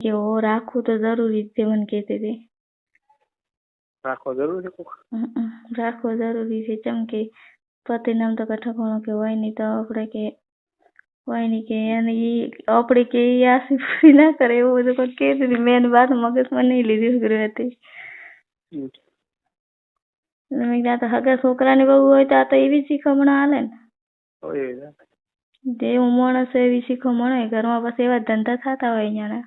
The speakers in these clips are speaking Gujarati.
કે ઓ રાખવું તો જરૂરી છે મને કહેતી હતી. રાખવો જરૂરી રાખવો જરૂરી છે. ચમ કે પતિ નામ તો કઈ ઠકાણું કે હોય નહીં તો આપણે કે હોય નહીં કે એને એ આપણે કે એ આશી પૂરી ના કરે. એવું બધું કોઈ કહેતી હતી. મેં એની વાત મગજમાં નહીં લીધી ઉઘરી હતી. મેં કીધું તો હગા છોકરાની બહુ હોય તો આ તો એવી શીખમણ હાલે ને. જે. હું જેવું માણસ એવી શીખમણ હોય ઘરમાં પછી એવા ધંધા થતા હોય અહીંયા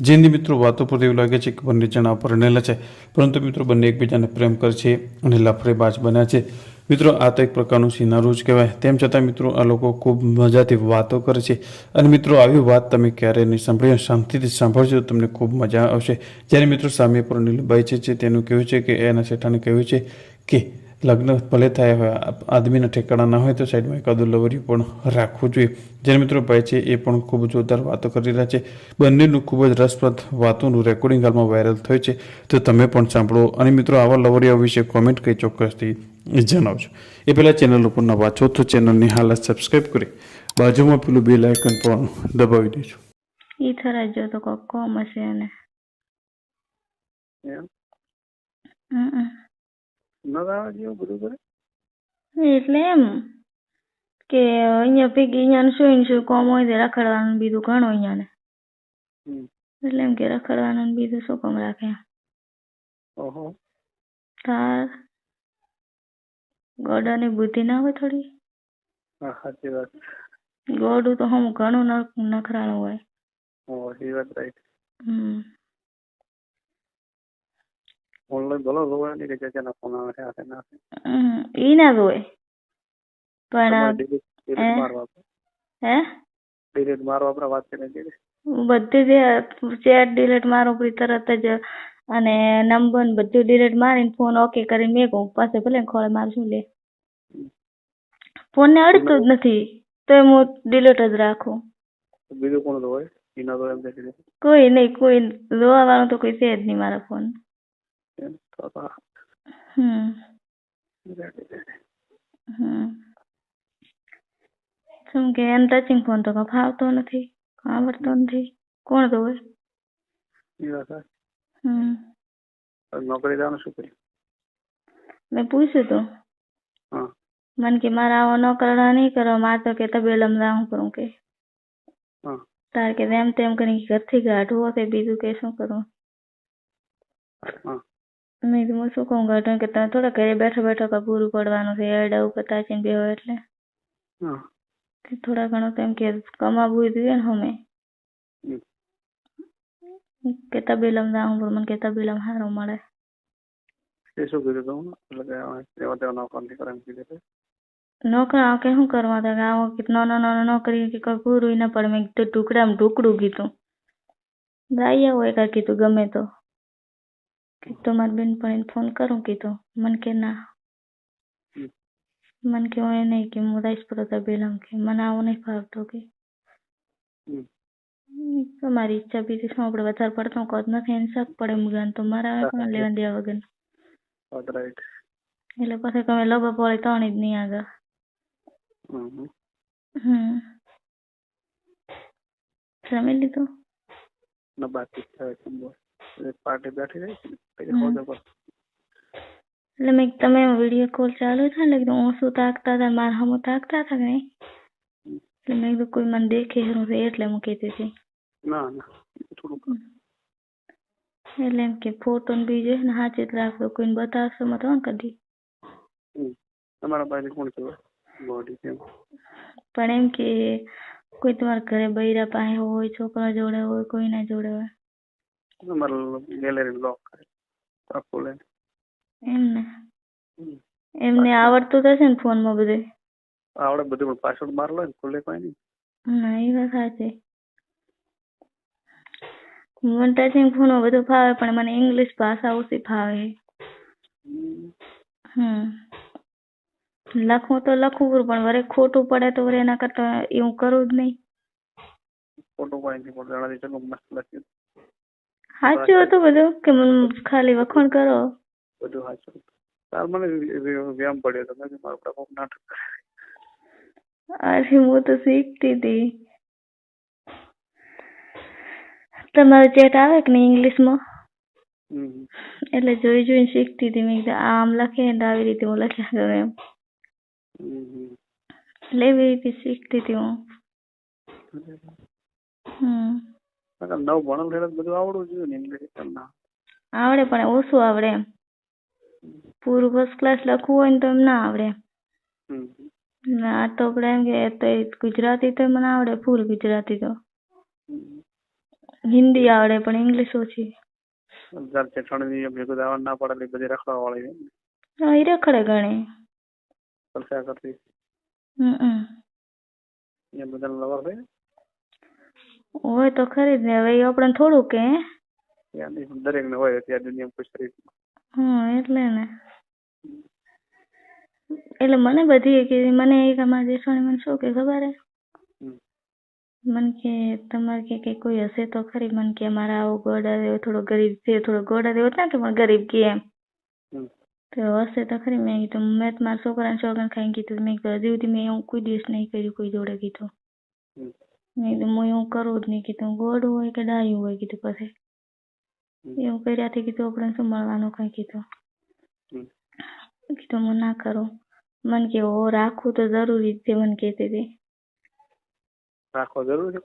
જેની મિત્રો વાતો પર એવું લાગે છે કે બંને જણા પરણેલા છે. પરંતુ મિત્રો બંને એકબીજાને પ્રેમ કરે છે અને લફરેબાજ બન્યા છે. મિત્રો, આ તો એક પ્રકારનું સિનારું જ કહેવાય. તેમ છતાં મિત્રો, આ લોકો ખૂબ મજાથી વાતો કરે છે. અને મિત્રો, આવી વાત તમે ક્યારે નહીં સાંભળી શાંતિથી સાંભળજો, તમને ખૂબ મજા આવશે. જ્યારે મિત્રો સામે પરણેલી બાઈ છે તેનું કહેવું છે કે, એના શેઠાને કહ્યું છે કે લગ્ન ભલે થયા હોય આ- આદમીના ઠેકાણા ના હોય તો સાઈડમાં એકાદું લવરિયું પણ રાખવું જોઈએ. જેને મિત્રો ભાઈ છે એ પણ ખૂબ જોરદાર વાતો કરી રહ્યા છે. બંનેનું ખૂબ જ રસપ્રદ વાતોનું રેકોર્ડિંગ હાલમાં વાયરલ થયું છે. તો તમે પણ સાંભળો અને મિત્રો આવા લવરિયા વિશે કોમેન્ટ કરી ચોક્કસથી જણાવજો. એ પહેલાં ચેનલ ઉપર નવા છો તો ચેનલની હાલત સબસ્ક્રાઈબ કરી બાજુમાં પેલું બેલ આઇકન પણ દબાવી દેજો. ઈ થરા જો તો કોક કોમ હશે એને. એમ હમ. ન આવે જેવું બધું કરે? એટલે એમ કે અહીંયા ભેગી અહીંયા શું શું કોમ હોય તે રખડવાનું બીજું ઘણું અહીંયા ને. એટલે એમ કે રખડવાનું બીજું શું કોમ રાખે. ઓહો. તાર ગોડાની બુદ્ધિ ના હોય થોડી? હા સાચી વાત. ગોડું તો હમ ઘણું નખ- નખરાણું હોય. ઓહો એ વાત રાઈટ હમ. ઓનલાઈન ભલો જોવા નહીં કે ચાચાના ફોન આવે છે આ છે ને આ છે. હમ. ઈ ના જ પણ હે? delete મારવા હે? delete મારવા આપણે વાત કરીને બધી જે ચેટ ડિલીટ મારું પછી તરત જ અને નંબર બધું ડિલીટ મારીને ફોન ઓકે કરીને કહું પાસે ભલે ખોળે મારે શું લે? ફોન ને અડતું જ નથી તોય હું ડિલીટ જ રાખું. બીજું કોણ તો કોઈ નહીં કોઈ જોવા વાળું તો કોઈ છે જ નહીં મારા ફોન કે એમ ટચિંગ ફોન તો કાંઈ ફાવતો નથી આવડતો નથી કોણ તો હોય ઈ વાત સાચી. હમ હવે નોકરી જવાનું શું કર્યું મેં પૂછ્યું તો હા મને કે મારે આવો નોકરડા નહીં કરવા મારે તો કે તબેલમ હું કરું કે હા તારે કે એમ તેમ કરીને ઘરથી કાઢવું કે બીજું કે શું કરું હા મેં કીધું હું શું કહું ઘટન કે તમે થોડા ઘરે બેઠા બેઠા કાં પૂરું પડવાનું છે એડા ઉપર તાચીને બેહો એટલે હા કે થોડા ઘણું તો એમ કે કમાવું જોઈએ ને હમે હમ. કે તબેલમ જાઉં પણ મને કે તબેલમ સારું મળે એ શું કીધું તું એટલે કે હવે એવા તેવા નોકર નહીં કરે એમ કીધું તે. નોકરા કે શું કરવા તા કે આવો કે નાનો નાનો નોકરી કે કોઈ પૂરું ના પડે મેં કીધું ટુકડામાં ઢુકડું કીધું લાઈ આવો એકા કીધું ગમે તો કે તમારી બેનપણીને ફોન કરું કીધો મને કે ના. મને કે હું નહીં કે હું રાઈસ પર તબેલામ કે મને આવું નહીં ફાવતો કે. મારી ઈચ્છા બીજી શું આપણે વધારે પડતો કોત નથી એને શક પડે મુગાન તો મારા આવે કોણ લેવા દેવા વગર? એટલે પછી તમે લબા પડે ત્રણ જ નહીં આગળ. હમ. જમી લીધું? બાકી છે હવે સમજો. એક પાર્ટી બેઠી રહી છે ને, પછી હમ. ખોજો પર. એટલે મેં તમે વિડીયો કોલ ચાલુ થાય ને એટલે હું શું તાકતા હતા મારા હમું તાકતા હતા કે નહીં એટલે મેં કીધું કોઈ મને દેખે છે ને એટલે હું કહેતી હતી ના ના એ થોડુંક એટલે એમ કે ફોટો ને બીજું ને હાચે જ રાખજો કોઈને બતાવશો મત હો ને કદી હમ. તમારા પાસે કોણ છે બોડી કેમ પણ એમ કે કોઈ તમારા ઘરે બૈરા પાસે હોય છોકરા જોડે હોય કોઈના જોડે હોય તમારા ગેલેરી લોક કરે આખું લઈને એમ ને હમ. એમને આવડતું થશે ને ફોનમાં બધું આવડે બધું પણ પાસવર્ડ માર લો ને ખુલે કોઈ નહીં ના એ વાત સાચી મને ટચિંગ ફોનમાં બધું ફાવે પણ મને ઇંગ્લિશ ભાષા ઓછી ફાવે હમ લખવું તો લખવું પણ વરે ખોટું પડે તો વરે એના કરતા એવું કરવું જ નહીં ફોટો પાડીને પણ જણાવી ચલો મસ્ત લખ્યું સાચું હતું બધું? કે ખાલી વખાણ કરો? બધું સાચું તાર મને વ્ય- વ્ય- વ્યાયામ પડ્યો તો મેં મારું પ્રમુખ નાટક અરે હું તો શીખતી હતી તમારો ચેટ આવે કે નહીં ઇંગ્લિશમાં? એટલે જોઈ જોઈને શીખતી હતી મેં આમ લખે ને આવી રીતે હું લખ્યા કરું એમ. એટલે એવી રીતે શીખતી હતી હું. હમ. નવ ભણેલ એટલે બધું આવડવું જોઈએ ને ઇંગ્લિશ તમને આવડે પણ ઓછું આવડે એમ. પૂરું ફર્સ્ટ ક્લાસ લખવું હોય ને તો એમ ના આવડે. હમ. ના આ તો આપણે એમ કે તો એ ગુજરાતી તો મને આવડે ફૂલ ગુજરાતી તો. હમ. હિન્દી આવડે પણ ઇંગ્લિશ ઓછી. એમ ભેગું દાવા ના પડે એટલે બધી રખડવા વાળી છે. હા એ રખડે ઘણી. ચર્ચા કરતી. હમ એ બધાને લવર હોય હોય તો ખરી જ ને. હવે એ આપણને થોડું કે. ત્યાં દરેક ને હોય અત્યારે દુનિયા ખુશ રહી હમ એટલે ને. એટલે મને બધી કે મને એક અમારા જેઠાણી મને શું કે ખબર હે? મન કે તમારે કે કે કોઈ હશે તો ખરી. મને કે અમારા આવો ગોડા જેવો થોડો ગરીબ છે થોડો ગોડા જેવો ના કે પણ ગરીબ કે એમ. તો હશે તો ખરી. મેં કીધું મેં મારા છોકરાને છોકરાને ખાઈને કીધું. મેં કીધું હજી સુધી મેં એવું કોઈ દિવસ નહીં કર્યું કોઈ જોડે કીધું. મેં કીધું હું એવું કરું જ નહીં. કીધું ગોડું હોય કે ડાયું હોય? કીધું પછી. એવું કર્યાથી કીધું આપણે શું મળવાનું કઈ? કીધું. કીધું હું ના કરું. મને કે ઓ રાખવું તો જરૂરી છે મને કહેતી હતી. રાખવો જરૂરી.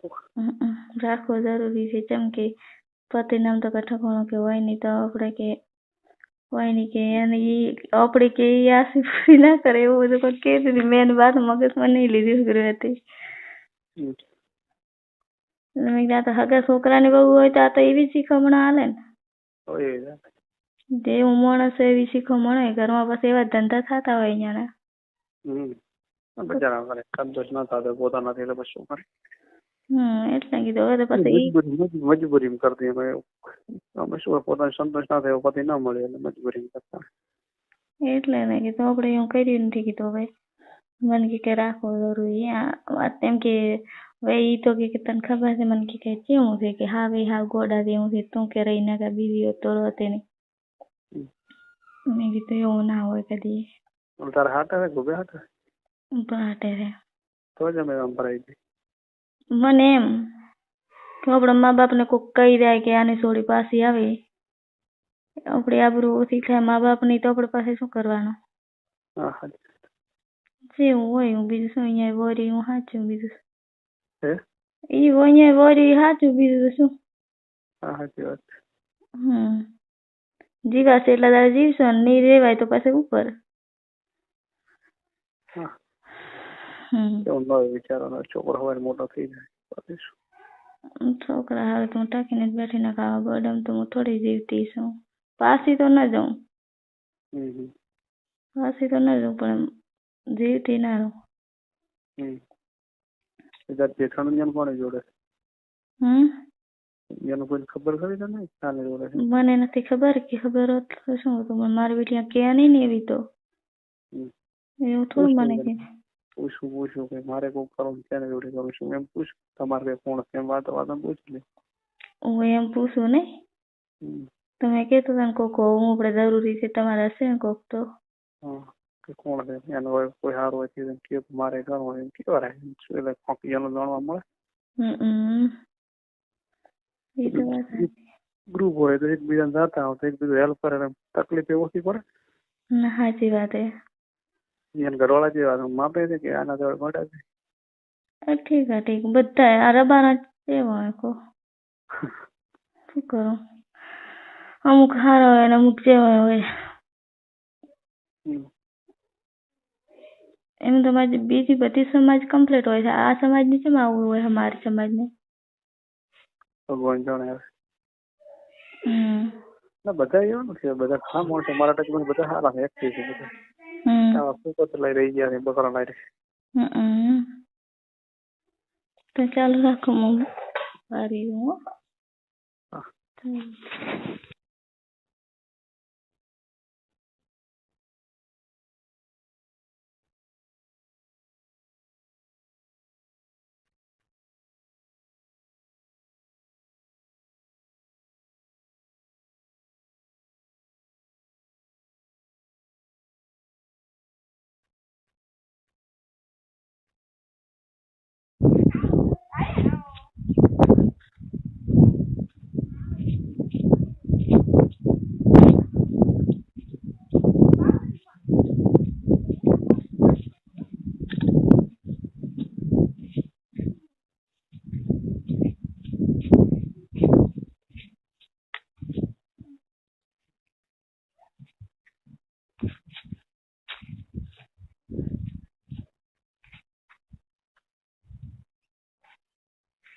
રાખવો જરૂરી છે. કેમ કે પતિ નામ તો કઠકોણો કે હોય નહીં તો આપણે કે હોય નહીં કે એને એ આપણે કે એ આશી પૂરી ના કરે એવું બધું પણ કહેતી હતી. મેં એની વાત મગજમાં નહીં લીધી હતી. મેં કીધું આ તો હગા છોકરાની બહુ હોય તો આ તો એવી શીખમણા હાલે ને હોય એ જ. જેવું માણસ હોય એવી શીખમણ હોય ઘરમાં પછી એવા ધંધા થતા હોય અહીંયાના હમ બચારા કરે સંતોષ ના થતો પોતાનાથી એટલે પછી શું કરે હમ એટલે કીધું હવે તો પછી ઈ મજબૂરી મજબૂરી કરતી અમે અમે શું પોતાને સંતોષ ના થયો પતિ ના મળે એટલે મજબૂરી કરતા એટલે ને કીધું આપણે એવું કર્યું નથી કીધું હવે મને કે કે રાખવો જરૂરી આ વાત એમ કે હવે ઈ તો કે કે તને ખબર છે મને કે કે કેવું છે કે હા ભાઈ હા ગોડા જેવું છે તું કે રહી ના બીવી હોત તો રહતે નહીં હમ. મેં કીધું એવું ના હોય કદી ઓલું તારે હાથ આવે ગોબે હાથ આવે પાટે છે તો જ અમે આમ ભરાઈ ગઈ મને એમ કે આપણા મા બાપને કોક કહી દે કે આની છોડી પાછી આવે આપણી આબરૂ ઓછી થાય મા બાપની તો આપણે પાસે શું કરવાનું હા હા જેવું હોય હું બીજું un અહીંયા વરી હું સાચું બીજું શું. હે ઈ હોય અહીંયા y બીજું તો શું હા સાચી વાત. હમ જીવાશે એટલે તારે જીવશો ને નહીં રેવાય તો પછી ઉપર હા હમ એવું ન હોય વિચારવાનો છોકરો હવે મોટો થઈ જાય છોકરા હાલ તો હું ટાંકીને જ બેઠી ના ખાવા ગોડમ તો હું થોડી જીવતી છું પાસી તો ના જાઉં હમ તો ના જાઉં પણ એમ જીવતી ના રહું હમ સીધા જેઠાણું એમ કોને જોડે હમ એનું કોઈ ખબર ખરી તને ચાલે જોડે છે મને નથી ખબર કે ખબર હોત તો શું હતું પણ મારી બેટી કે નહીં ને એવી તો હમ. એવું થોડું મને પૂછવું કે પૂછું પૂછું કે મારે કોક કરવું તેને જોડે કરું છું એમ પૂછ તમારે કઈ કોણ છે એમ વાતો વાતો પૂછ લે હું એમ પૂછું નહીં હમ. તમે કહેતો હતા ને કોક હોવું આપણે જરૂરી છે તમારે હશે ને કોક તો હા કે કોણ છે? એનો હોય કોઈ સારું હોય એમ કે મારે કરવું એમ કેવા રહે એટલે કોક એનું જાણવા મળે. ગ્રુપ હોય તો એકબીજાને જાતા હોય તો એકબીજું હેલ્પ કરે એમ તકલીફ એ ઓછી પડે. સાચી વાત એ એને ઘરવાળા જેવા માપે છે કે આના જોડે મળે છે? ઠીક આ ઠીક. બધા આ રબાના એવા હોય કો. શું કરો? અમુક સારા હોય અને અમુક જેવા હોય. એમ તો મારી બીજી બધી સમાજ કમ્પ્લીટ હોય છે. આ સમાજની કેમ આવું હોય અમારી સમાજને? ભગવાન જાણે હવે. હમ. ના બધા એવા નથી. બધા ખા માણસો મારા ટચમાં બધા સારા છે. એક્ટિવ છે બધા. આવા સુપર લઈ રહી ગયા છે બકરા લઈ રહી હમ. તો ચાલુ રાખો મમ્મી સારી હું.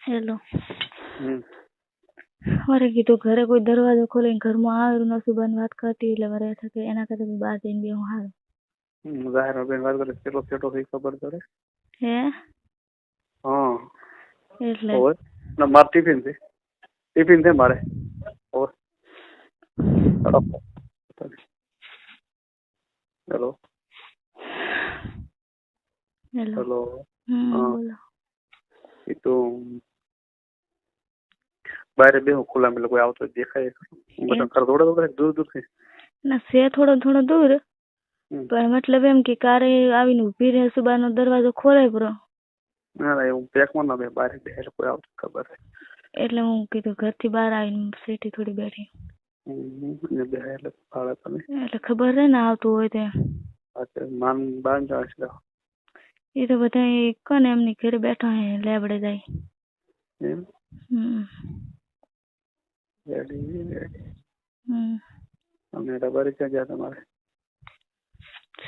હેલો હમ મારે કીધું ઘરે કોઈ દરવાજો ખોલીને ઘરમાં આવેલું નસુબાની વાત કરતી એટલે મારે થકે એના કરતા મેં બહાર જઈને બેહું હારું હમ, જાહેર બેન વાત કરે કેટલો કેટલો થઈ ખબર પડે હે હા એટલે ઓય ના માર ટિફિન છે ટિફિન છે મારે ઓય હેલો હેલો હેલો હમ હા. બોલો એ તો બહાર બે ખુલ્લા મેં કોઈ આવતો દેખાય બધા ઘર દોડે દોડે દૂર દૂર થી ના છે થોડો થોડો દૂર હમ. પણ મતલબ એમ કે કારે આવીને ઊભી રહે સુબાનો દરવાજો ખોલે પૂરો ના ના એવું પેકમાં ના બે બહાર બે કોઈ આવતું ખબર છે એટલે હું કીધું ઘરથી બહાર આવીને સીટી થોડી બેઠી હમ, ને બે એટલે ભાડે તમે એટલે ખબર રહે ને આવતું હોય તે અત્યારે માન બાન જાય છે એ તો બધા કોને એમની ઘરે બેઠા હે લેબડે જાય એમ હમ રેડી રેડી. હમ. અને રબારી ક્યાં તમારે.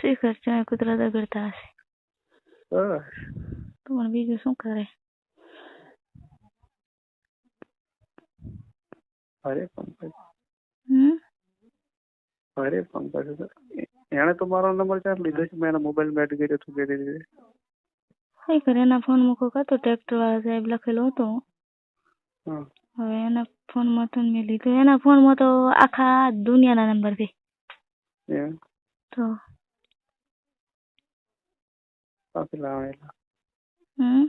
શીખર ચાય કૂતરા દગડતા હશે. બસ. તો પણ બીજું શું કરે? અરે પંકજ હમ? અરે પંકજ એણે તો મારો નંબર ક્યાં લીધો છે મેં મોબાઈલ મેટ કર્યો હતું કે રીતે કઈ કરે એના ફોન મૂકો કાતો ટ્રેક્ટર વાળા સાહેબ લખેલો હતો. હા. હવે એના ફોનમાં તો મેં લીધો. એના ફોનમાં તો આખા દુનિયાના નંબર છે. તો હમ.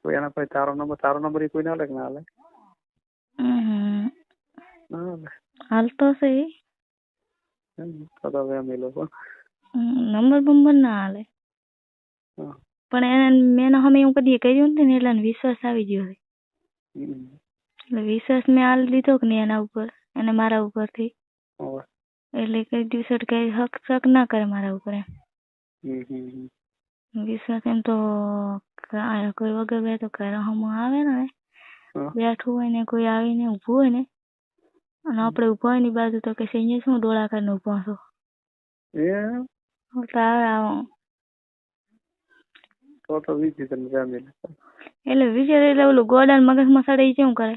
કોઈ એના પછી તારો નંબર તારો નંબર એ કોઈ ના લે ના લે હમ. ના લે છે તો તો હવે લોકો. હમ, નંબર બંબર ના હાલે. પણ એને મેં એના એવું કદી કહ્યું ને એટલે વિશ્વાસ આવી ગયો હમ. એટલે વિશ્વાસ મેં હાલ દીધો કે નહીં એના ઉપર અને મારા ઉપરથી. એટલે કઈ દિવસે કઈ હક શક ના કરે મારા ઉપર એમ. વિશ્વાસ એમ તો કોઈ વગર બે તો ઘર હમ આવે ને બેઠું હોય ને કોઈ આવીને ઊભું હોય ને અને આપણે ઊભા હોયની બાજુ તો કે અહીંયા શું ડોળા કરીને ઊભા છો એટલે વિચાર એટલે ઓલું ગોડાન મગજ સડે ઈ કેવું કરે?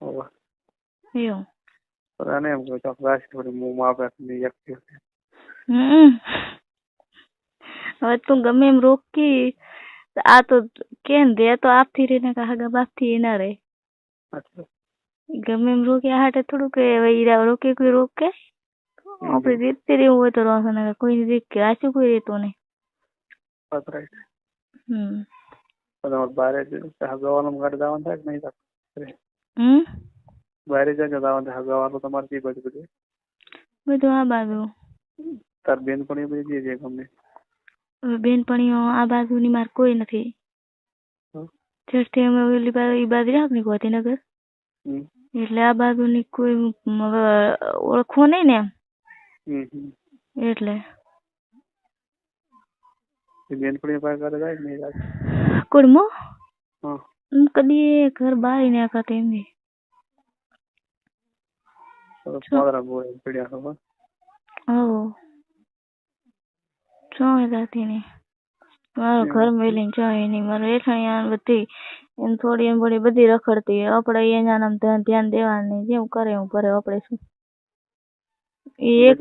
હવે એવું પણ આને એમ કહું ચાલ રાશિ થોડી મોંમાં આપે ને એક દિવસ હમ હવે તું ગમે એમ રોકી આ તો કેમ દે તો આપથી રહીને કાગા બાપથી ના રહે અચ્છા ગમે એમ રોકે આ હાટે થોડું કે હવે ઈરા રોકે કોઈ રોકે આપણે દેખતે રહેવું હોય તો રોશે ને કોઈ દેખ કે આશું કોઈ રહેતો નહીં બસ રાઈટ હમ પણ અમારે બારે હગાવાનું ગાડી જવાનું થાય કે નહીં થાય હમ? બારે જાય થાય હગાવાનું તમારે કઈ બાજુ બધું. બધું આ બાજુ. તાર બેન બધી જે છે ગમે. હવે બેનપણીઓ આ બાજુની માર કોઈ નથી. જસ્ટ અમે ઓલી બાજુ ઈ બાજુ રાખ ને ગોધીનગર એટલે આ બાજુની કોઈ ઓળખો નહીં ને એમ. એટલે. બેનપણી બેન પણ પાસે ઘરે જાય ને કોડમો હા. પડ્યા ચોય રાતી ને મારો ઘર મેલીને ચોય નહીં મારો એઠાણી બધી એમ થોડી એમ થોડી બધી રખડતી આપણે એના નામ ધ્યાન દેવાની જેમ કરે એવું કરે આપણે શું એક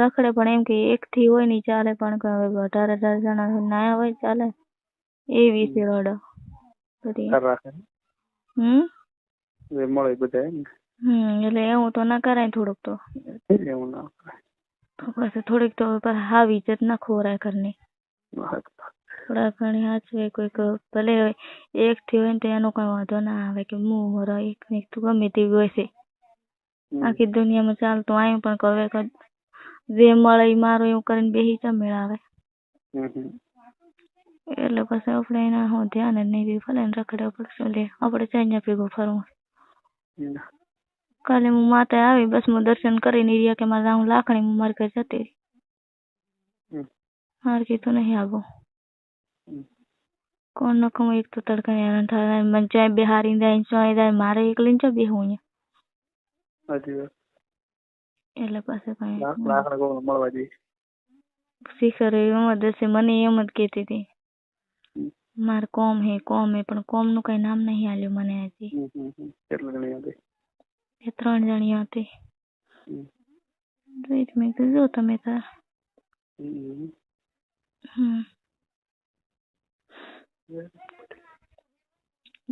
રખડે પણ એમ કે એક થી હોય નહીં ચાલે પણ હવે અઢાર અઢાર જણા ના હોય ચાલે એ વિશે રડો બધી ઘર રાખે હમ જે મળે બધા એમ હમ એટલે એવું તો ના કરાય થોડુંક તો ને એવું ના કરાય. તો પછી થોડીક તો પાછી હાવ ઇજ્જત ના ખોરાય ઘરની હા. થોડા ઘણી હાચવે કોઈક ભલે એક થી હોય ને તો એનો કઈ વાંધો ના આવે કે હું મારો એક ને એક તો ગમે તેવી હોય છે હમ. આખી દુનિયામાં ચાલતું આવ્યું પણ હવે કદ જે મળે ઈ મારું એવું કરીને બેહી ચા મેળાવે હમ હમ. એટલે પછી આપણે એના હું ધ્યાન જ નહીં દઈએ ભલે ને રખડે આપણે શું લે આપણે ચાઇના ભેગું ફરવું હમ. કાલે હું માતા આવી બસ હું દર્શન કરીને રહ્યા કે મારે હું લાખણી હું મારી ઘરે જતી રહી હમ. મારે કીધું નહીં આવું હમ. કોણ નકમ એક તો તડકા હેરાન થાય મને ચાય બેહારી જાય ચોય જાય મારે એકલી ને બેહું અહીંયા સાચી વાત એટલે પછી લાખ કઈ લાખ કોઈને મળવા જઈએ શિખર એમ જ હશે મને એમ જ કહેતી હતી હમ. મારે કોમ હે કોમ હે પણ કોમ નું કઈ નામ નહીં આલ્યું મને હજી હમ હમ હમ. કેટલા જણી હતી એ ત્રણ જણીઓ હતી હમ. જોઈ તો મેં કીધું જો તમે તાર હમ. હમ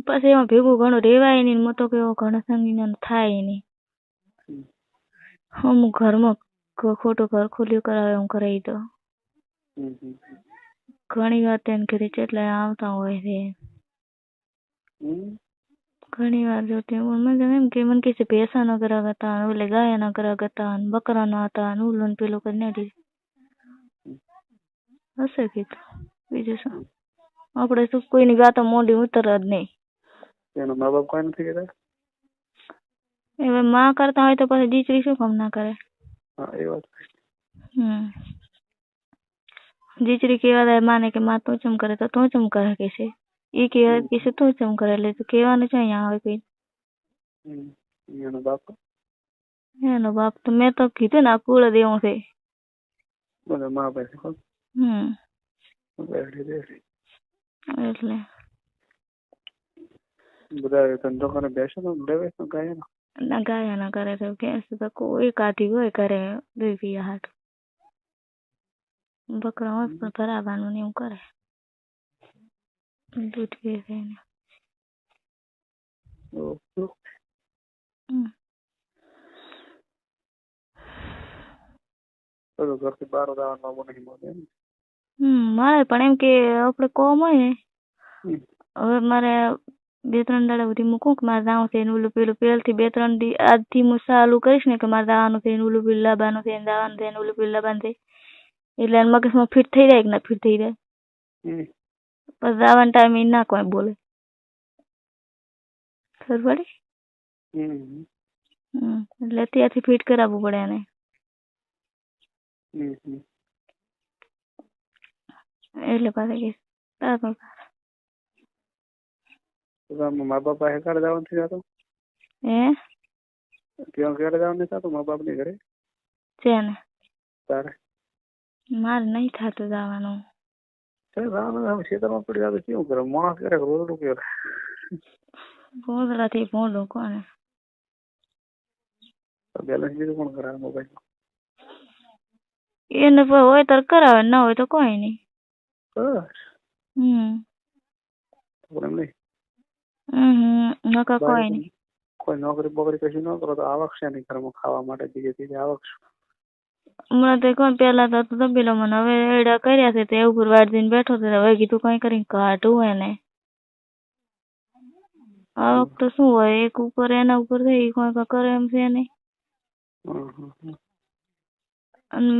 પછી એમાં ભેગું ઘણું રેવાય નહીં ને તો કેવો ઘણો સંગીન થાય નહીં હમ. અમુક ઘરમાં ખ- ખોટું ઘર ખુલ્યું કરાવે હું કરાવી દઉં હમ હમ. ઘણી વાર તેને ઘરે કેટલા આવતા હોય છે હમ. ઘણી વાર જોતી હું મને એમ કે મને કે છે ભેંસા નો ગ્રાહક હતા ને ઓલે ગાય ના ગ્રાહક હતા ને બકરા ના હતા ને ઓલું ને પેલું કરીને દી હશે કીધું બીજું શું આપણે શું કોઈની ગાતો મોઢી ઉતર જ નહીં એના મા બાપ કોઈ નથી કહેતા હવે માં કરતા હોય તો પછી દીકરી શું કામ ના કરે હા એ વાત હમ દીકરી કેવા જાય માને કે માં તું ચમ કરે તો તું ચમ કરે કે છે ઈ કેવા કે છે તું ચમ કરે એટલે તો કહેવાનું છે અહીંયા આવે કોઈ હમ. એનો બાપ એનો બાપ તો મેં તો કીધું ને આ કુળ દેવું છે બધા મા પાસે કોણ હમ બેઠી બેઠી એટલે બધા ધંધો કરે બેસે તો લેવે તો ગાય ને ના ગાયા ના કરે તો ભેંસ તો કોઈ કાઢી હોય કરે દૂધ પીવા હાટ બકરા હોય પણ ભરાવાનું ને એવું કરે દૂધ પીવે ને ઘરથી બહાર બહુ નહીં મળે મારે પણ એમ કે આપણે કોમ હોય ને હવે મારે બે ત્રણ દાડા સુધી મૂકું કે મારે જવું થઈને ઉલું પેલું પહેલથી બે ત્રણ દી આજથી હું ચાલુ કરીશ ને કે મારે દાવાનું થઈને ઉલું પેલું લાવવાનું થઈને ને થઈને ઉલું પેલું લાવવાનું છે એટલે એના મગજમાં ફિટ થઈ જાય કે ના ફિટ થઈ જાય હમ. પછી જવાના ટાઈમે ના કોઈ બોલે ખબર પડી હમ. હમ એટલે ત્યાંથી ફિટ કરાવવું પડે એને હમ. હમ. એટલે પાછા કે તારા પણ તો આમ મા બાપ પાસે ક્યારે જવાનું નથી થતું હે ત્યાં ક્યારે જવાનું નથી થતું મા બાપ ની ઘરે છે ને તારે મારે નહીં થતું જવાનું ચાલ ખેતરમાં પડી જાય કેવું કરે? માણસ ક્યારેક રોડું કરે ગોદડાથી ભોંડું કોને? બેલેન્સ બીજું કોણ કરે મોબાઈલ એને પછી હોય તો કરાવે ના હોય તો કોઈ નહીં. હમ. એમ નહીં? હમ કોઈ નહીં. કોઈ નોકરી બોકરી કશું ન કરો તો આવક છે નહીં ઘરમાં ખાવા માટે? ધીરે ધીરે આવક શું? હમણાં તો કોણ પેલા તો તબેલો મને. હવે એડા કર્યા છે તે ઉપર વાટ બેઠો છે. હવે કીધું કઈ કરીને કાઢું એને આવક તો શું હોય? એક ઉપર એના ઉપર થઈ કોઈ કરે એમ છે નહીં. અને